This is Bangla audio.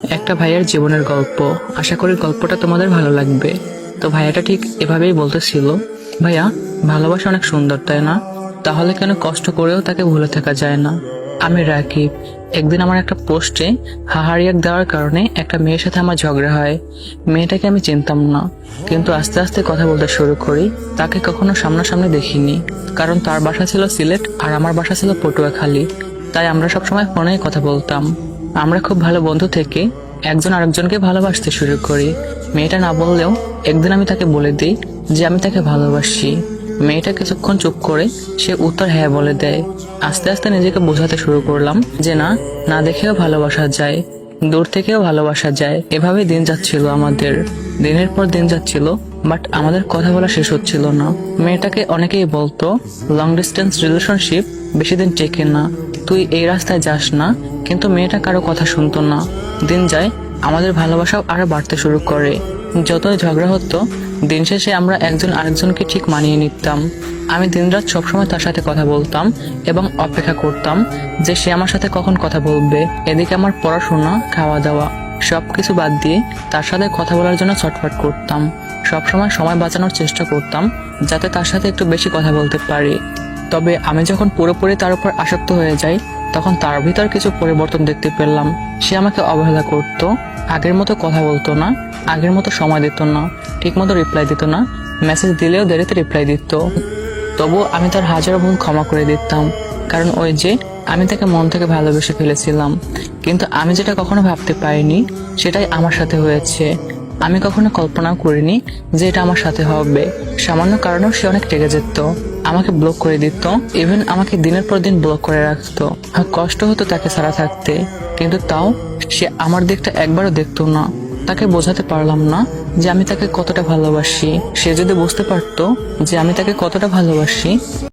একটা ভাইয়ার জীবনের গল্প। আশা করি গল্পটা তোমাদের ভালো লাগবে। তো ভাইয়াটা ঠিক এভাবেই বলতেছিল, ভাইয়া, ভালোবাসা অনেক সুন্দর, তাই না? তাহলে কেন কষ্ট করেও তাকে ভুলে থাকা যায় না? আমি রাকিব, একদিন আমার একটা পোস্টে হাহারিয়াক দেওয়ার কারণে একটা মেয়ের সাথে আমার ঝগড়া হয়। মেয়েটাকে আমি চিনতাম না, কিন্তু আস্তে আস্তে কথা বলতে শুরু করি। তাকে কখনো সামনাসামনি দেখিনি, কারণ তার বাসা ছিল সিলেট আর আমার বাসা ছিল পটুয়াখালী। তাই আমরা সবসময় ফোনেই কথা বলতাম। আমরা খুব ভালো বন্ধু থেকে একজন আরেকজনকে ভালোবাসতে শুরু করি। মেয়েটা না বললেও একদিন আমি তাকে বলে দিই যে আমি তাকে ভালোবাসি। মেয়েটা কিছুক্ষণ চুপ করে সে উত্তর হ্যাঁ বলে দেয়। আস্তে আস্তে নিজেকে বোঝাতে শুরু করলাম যে না না দেখেও ভালোবাসা যায়, দূর থেকেও ভালোবাসা যায়। এভাবে দিন যাচ্ছিল আমাদের। দিনের পর দিন যাচ্ছিল, বাট আমাদের কথা বলা শেষ হচ্ছিল না। মেয়েটাকে অনেকেই বলতো লং ডিস্টেন্স রিলেশনশিপ বেশি দিন টেকে না। তুই এই রাস্তায় যাস না, কিন্তু মেয়েটা কারও কথা শুনতো না। দিন যায়, আমাদের ভালোবাসাও আরও বাড়তে শুরু করে। যতই ঝগড়া হতো, দিন শেষে আমরা একজন আরেকজনকে ঠিক মানিয়ে নিতাম। আমি দিনরাত সবসময় তার সাথে কথা বলতাম এবং অপেক্ষা করতাম যে সে আমার সাথে কখন কথা বলবে, এদিকে আমার পড়াশোনা খাওয়া দাওয়া সবকিছু বাদ দিয়ে তার সাথে কথা বলার জন্য ছটফট করতাম। সবসময় সময় বাঁচানোর চেষ্টা করতাম, যাতে তার সাথে একটু বেশি কথা বলতে পারি। তবে আমি যখন পুরোপুরি তার উপর আসক্ত হয়ে যাই, তখন তার ভিতর কিছু পরিবর্তন দেখতে পেলাম। সে আমাকে অবহেলা করত, আগের মতো কথা বলতো না, আগের মতো সময় দিত না ঠিক মতো রিপ্লাই দিত না মেসেজ দিলেও দেরিতে রিপ্লাই দিত। তবু আমি তার হাজারো ভুল ক্ষমা করে দিতাম, কারণ ওই যে আমি তাকে মন থেকে ভালোবেসে ফেলেছিলাম। কিন্তু আমি যেটা কখনো ভাবতে পারিনি, সেটাই আমার সাথে হয়েছে। আমি কখনো কল্পনাও করিনি যে এটা আমার সাথে হবে। সামান্য কারণেও সে অনেক রেগে যেত। আমাকে ব্লক করে দিত ইভেন আমাকে দিনের পর দিন ব্লক করে রাখতো। কষ্ট হতো তাকে ছাড়া থাকতে, কিন্তু তাও সে আমার দিকটা একবারও দেখতো না। তাকে বোঝাতে পারলাম না যে আমি তাকে কতটা ভালোবাসি। সে যদি বুঝতে পারতো যে আমি তাকে কতটা ভালোবাসি